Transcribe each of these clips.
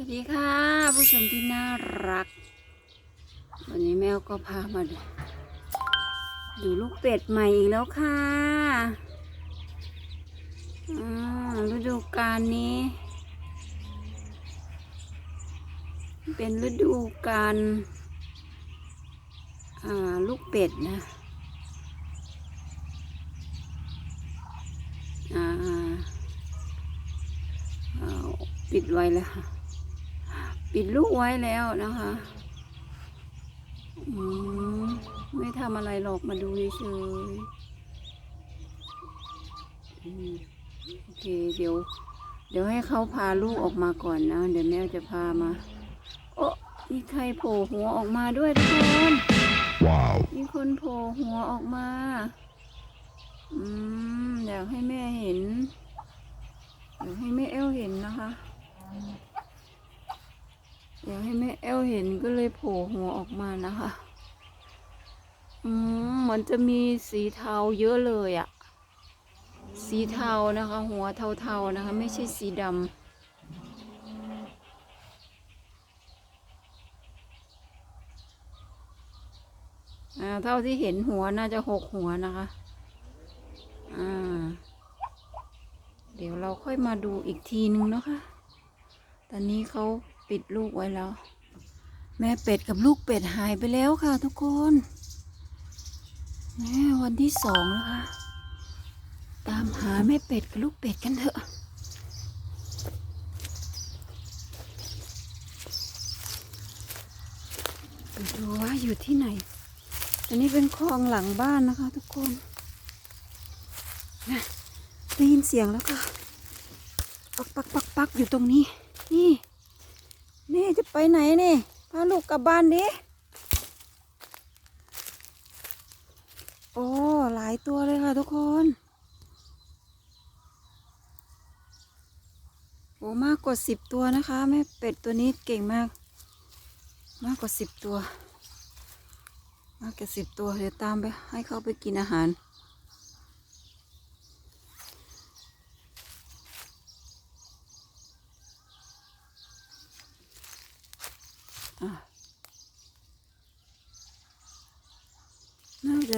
วัสดีค่ะ ผู้ชมที่น่ารัก วันนี้แมวก็พามาดูดูลูกเป็ดใหม่อีกแล้วค่ะอ่าฤดูกาลนี้ เป็นฤดูกาลอ่าลูกเป็ดนะอ่าเอาปิดไว้แล้วค่ะ ปิดลูกไว้แล้วนะคะอืมไม่ทำอะไรหรอกมาดูเฉยๆอืมโอเคเดี๋ยว เดี๋ยวให้เขาพาลูกออกมาก่อนนะ เดี๋ยวแม่จะพามา โอ้มีใครโผล่หัวออกมาด้วยทุกคน Wow. มีคนโผล่หัวออกมาอืมอยากให้แม่เห็นอยากให้แม่เอลเห็นนะคะ อยากให้แม่เอลเห็นก็เลยโผล่หัวออกมานะคะ อืมมือนจะมีสีเทาเยอะเลยอะสีเทานะคะ หัวเทาๆนะคะ ไม่ใช่สีดำอ่าเท่าที่เห็นหัวน่าจะหกหัวนะคะ อ่า เดี๋ยวเราค่อยมาดูอีกทีนึงนะคะ ตอนนี้เขา ปิดลูกไว้แล้ว แม่เป็ดกับลูกเป็ดหายไปแล้วค่ะ ทุกคนแม่วันที่สองแล้วค่ะ ตามหาแม่เป็ดกับลูกเป็ดกันเถอะดูว่าอยู่ที่ไหน อันนี้เป็นคลองหลังบ้านนะคะ ทุกคนนะได้ยินเสียงแล้วค่ะปักปักปักปักอยู่ตรงนี้ นี่ ไปไหนนี่พาลูกกลับบ้านดิโอ้หลายตัวเลยค่ะทุกคนโอ้มากกว่าสิบตัวนะคะแม่เป็ดตัวนี้เก่งมาก มากกว่าสิบตัว มากกว่าสิบตัวเดี๋ยวตามไปให้เขาไปกินอาหาร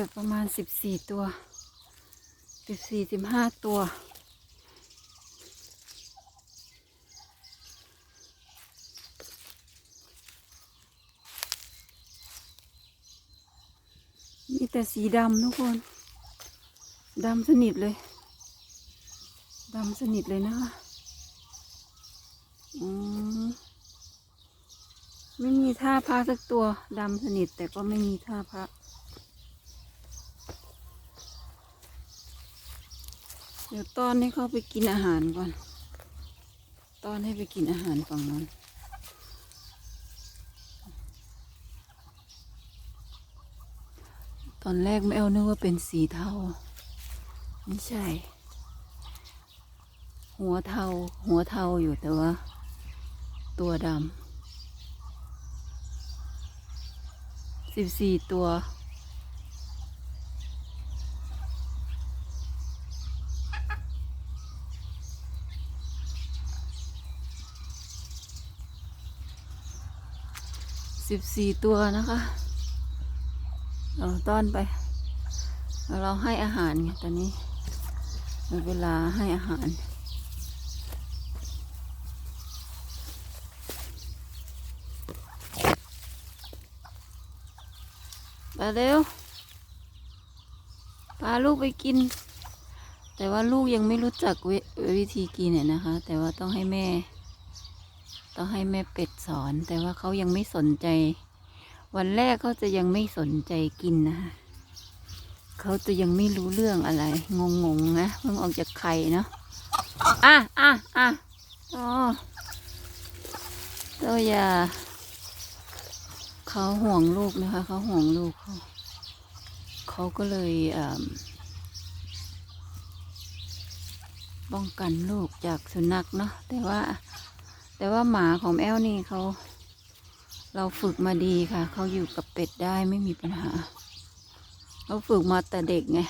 น่าจะประมาณสิบสี่ตัวสิบสี่สิบห้าตัว มีแต่สีดำทุกคนดำสนิทเลยดำสนิทเลยนะคะอืมไม่มีท่าพักสักตัวดำสนิทแต่ก็ไม่มีท่าพัก เดี๋ยวต้อนให้เขาไปกินอาหารก่อนต้อนให้ไปกินอาหารฝั่งนั้นตอนแรกไม่เอานึกว่าเป็นสีเทาไม่ใช่ หัวเทาหัวเทาอยู่แต่ว่า ตัวดำสิบสี่ตัว สิบสี่ตัวนะคะเราต้อนไป เราให้อาหารไงตอนนี้เวลาให้อาหารมาเร็วพาลูกไปกิน แต่ว่าลูกยังไม่รู้จักววิธีกินเนี่ยนะคะ แต่ว่าต้องให้แม่ ต้องให้แม่เป็ดสอน แต่ว่าเขายังไม่สนใจ วันแรกเขาจะยังไม่สนใจกินนะเขาจะยังไม่รู้เรื่องอะไร งงๆนะเพิ่งออกจากไข่เนาะอะอะอะอ๋อตัวยาเขาห่วงลูกนะคะเขาห่วงลูกเขาเขาก็เลยเป้องกันลูกจากสุนัขเนาะแต่ว่า แต่ว่าหมาของแอลนี่เขาเราฝึกมาดีค่ะ เขาอยู่กับเป็ดได้ไม่มีปัญหา เขาฝึกมาแต่เด็กไงอ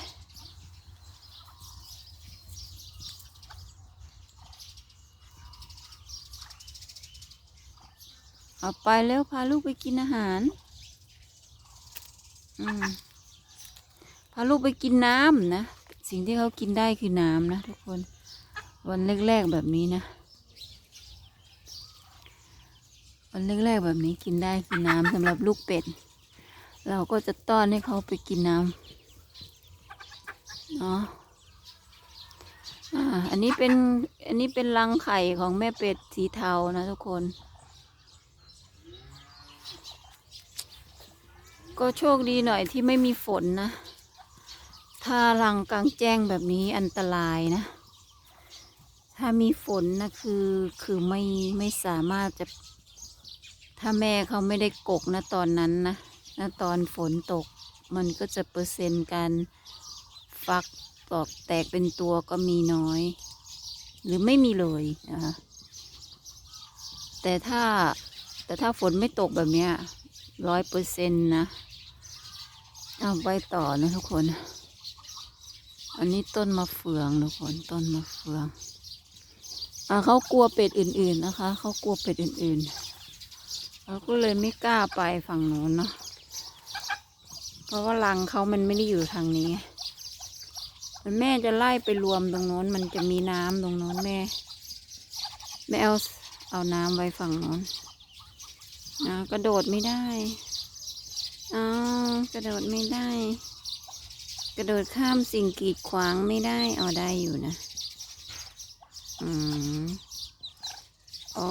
เอาไปแล้วพาลูกไปกินอาหาร อืม พาลูกไปกินน้ำนะ สิ่งที่เขากินได้คือน้ำนะทุกคน วันแรกๆแบบนี้นะ วันแรกๆแบบนี้กินได้คือน้ำสำหรับลูกเป็ด เราก็จะต้อนให้เขาไปกินน้ำเนาะอ่าอันนี้เป็นอันนี้เป็นรังไข่ของแม่เป็ดสีเทานะทุกคน ก็โชคดีหน่อยที่ไม่มีฝนนะ ถ้ารังกลางแจ้งแบบนี้อันตรายนะ ถ้ามีฝนนะคือคือไม่ไม่สามารถจะ ถ้าแม่เขาไม่ได้กกนะตอนนั้นนะนะตอนฝนตกมันก็จะเปอร์เซ็นต์การฟักตอกแตกเป็นตัวก็มีน้อย หรือไม่มีเลยนะคะแต่ถ้าแต่ถ้าฝนไม่ตกแบบเนี้ยร้อยเปอร์เซ็นต์นะเอาไปต่อนะทุกคน อันนี้ต้นมะเฟืองทุกคนต้นมะเฟืองอ่าเขากลัวเป็ดอื่น ๆนะคะเขากลัวเป็ดอื่น ๆ เขาก็เลยไม่กล้าไปฝั่งโน้นเนาะ เพราะว่ารังเขามันไม่ได้อยู่ทางนี้แต่แม่จะไล่ไปรวมตรงโน้น มันจะมีน้ำตรงโน้นแม่ แม่เอาเอาน้ำไว้ฝั่งโน้นนะกระโดดไม่ได้อ้าวกระโดดไม่ได้ กระโดดข้ามสิ่งกีดขวางไม่ได้ เอาได้อยู่นะ อืมอ๋อ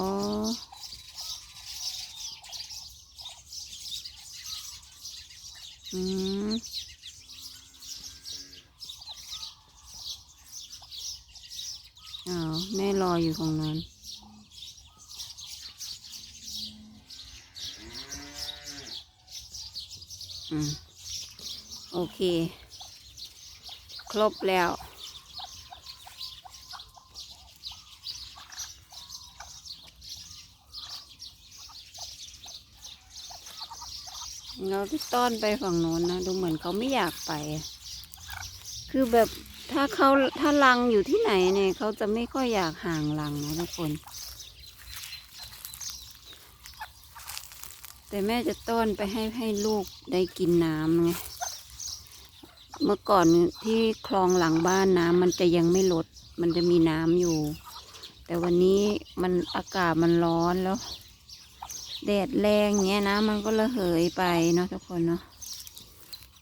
อืมอ้าวแม่รออยู่ตรงนั้นอืม โอเค ครบแล้ว เราที่ต้อนไปฝั่งโน้นนะ ดูเหมือนเขาไม่อยากไป คือแบบถ้าเขาถ้ารังอยู่ที่ไหนเนี่ยเขาจะไม่ค่อยอยากห่างรังนะทุกคน แต่แม่จะต้อนไปให้ให้ลูกได้กินน้ำไงเมื่อก่อนที่คลองหลังบ้านน้ำมันจะยังไม่ลด มันจะมีน้ำอยู่ แต่วันนี้มันอากาศมันร้อนแล้ว แดดแรงเงี้ยนะมันก็ระเหยไปเนาะทุกคนเนาะ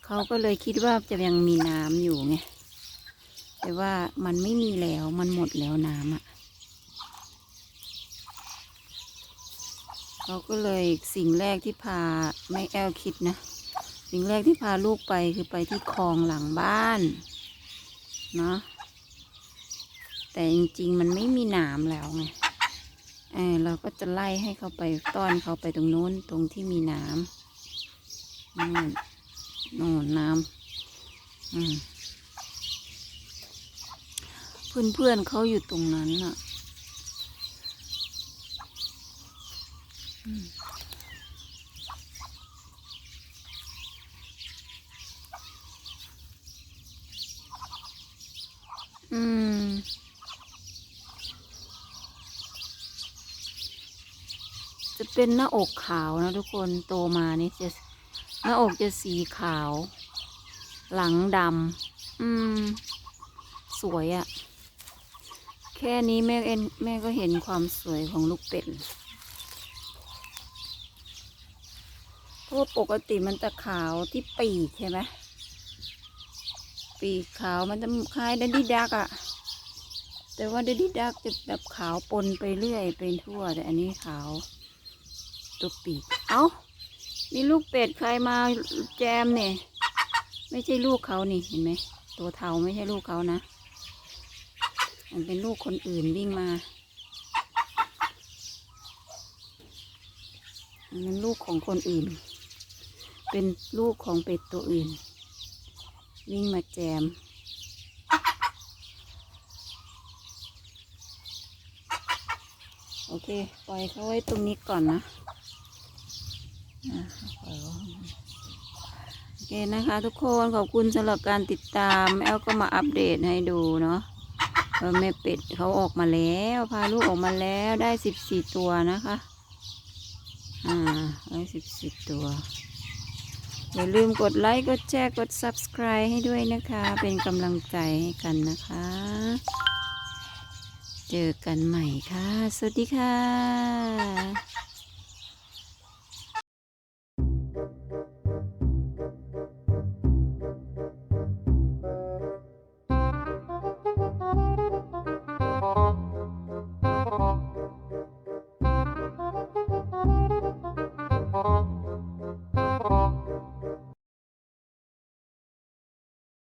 เขาก็เลยคิดว่าจะยังมีน้ำอยู่ไงแต่ว่ามันไม่มีแล้วมันหมดแล้วน้ำอะ่ะเขาก็เลยสิ่งแรกที่พาไม่แอลคิดนะ สิ่งแรกที่พาลูกไปคือไปที่คลองหลังบ้านเนาะแต่จริงๆมันไม่มีน้ำแล้วไง เราก็จะไล่ให้เขาไปต้อนเขาไปตรงนู้นตรงที่มีน้ำนู่นโน่นน้ำเพื่อนเพื่อนเขาอยู่ตรงนั้นน่ะอืมอืม จะ เป็นหน้าอกขาวนะทุกคนโตมานี่จะหน้าอกจะสีขาว หลังดำอืม สวยอะ่ะ แค่นี้แม่เอ็นแม่ก็เห็นความสวยของลูกเป็ดเพราะว่าปกติมันจะขาวที่ปีกใช่ไหมปีกขาวมันจะคล้ายดันดี้ดักอะแต่ว่าดันดี้ดักจะแบบขาวปนไปเรื่อยไปทั่ว แต่อันนี้ขาว ตัวปีก เอา้า มีลูกเป็ดใครมาแจมเนี่ย ไม่ใช่ลูกเขานี่เห็นไหม ตัวเทาไม่ใช่ลูกเขานะ มันเป็นลูกคนอื่นวิ่งมามันเป็นลูกของคนอื่น เป็นลูกของเป็ดตัวอื่น วิ่งมาแจมโอเค ปล่อยเขาไว้ตรงนี้ก่อนนะ โอเคนะคะ ทุกคนขอบคุณสำหรับการติดตามแอลก็มาอัปเดตให้ดูเนาะแม่เป็ดเขาออกมาแล้ว พาลูกออกมาแล้วได้สิบสี่ตัวนะคะ อ่าได้สิบสี่ตัว อย่าลืมกดไลค์ กดแชร์กด subscribe ให้ด้วยนะคะ เป็นกำลังใจให้กันนะคะ เจอกันใหม่ค่ะ สวัสดีค่ะ